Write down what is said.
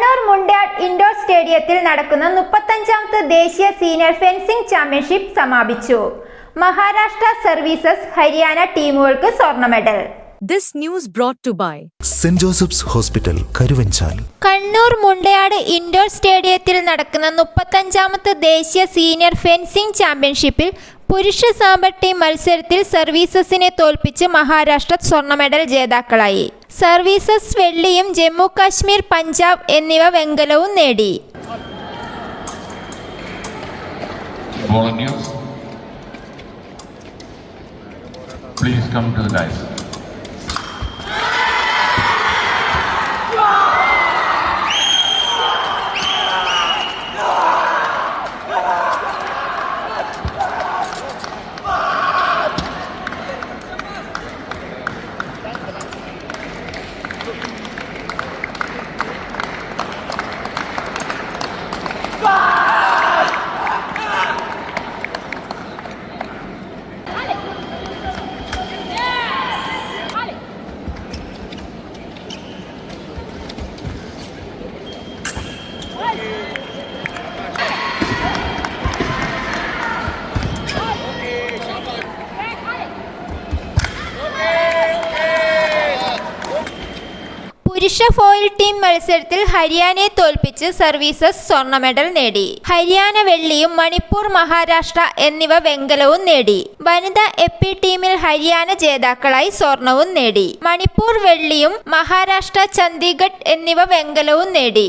Mundayad indoor സ്റ്റേഡിയത്തിൽ നടക്കുന്ന മുപ്പത്തഞ്ചാമത് ദേശീയ സീനിയർ ഫെൻസിംഗ് ചാമ്പ്യൻഷിപ്പ് സമാപിച്ചു. മഹാരാഷ്ട്ര സർവീസസ് ഹരിയാന ടീമുകൾക്ക് സ്വർണ medal. This news brought to by Saint Joseph's hospital Karuvanchal Kannur Mundayad indoor സ്റ്റേഡിയത്തിൽ നടക്കുന്ന മുപ്പത്തഞ്ചാമത് ദേശീയ സീനിയർ ഫെൻസിംഗ് ചാമ്പ്യൻഷിപ്പിൽ പുരുഷ സാമ്പർ ടീം മത്സരത്തിൽ സർവീസസിനെ തോൽപ്പിച്ച് മഹാരാഷ്ട്ര സ്വർണ മെഡൽ ജേതാക്കളായി സർവീസസ് വെള്ളിയും ജമ്മു കാശ്മീർ പഞ്ചാബ് എന്നിവ വെങ്കലവും നേടി. Please come to the dice. പുരുഷ ഫോയിൽ ടീം മത്സരത്തിൽ ഹരിയാനയെ തോൽപ്പിച്ച് സർവീസസ് സ്വർണ മെഡൽ നേടി. ഹരിയാന വെള്ളിയും മണിപ്പൂർ മഹാരാഷ്ട്ര എന്നിവ വെങ്കലവും നേടി. വനിതാ എപ്പി ടീമിൽ ഹരിയാന ജേതാക്കളായി സ്വർണവും നേടി. മണിപ്പൂർ വെള്ളിയും മഹാരാഷ്ട്ര ചണ്ഡീഗഡ് എന്നിവ വെങ്കലവും നേടി.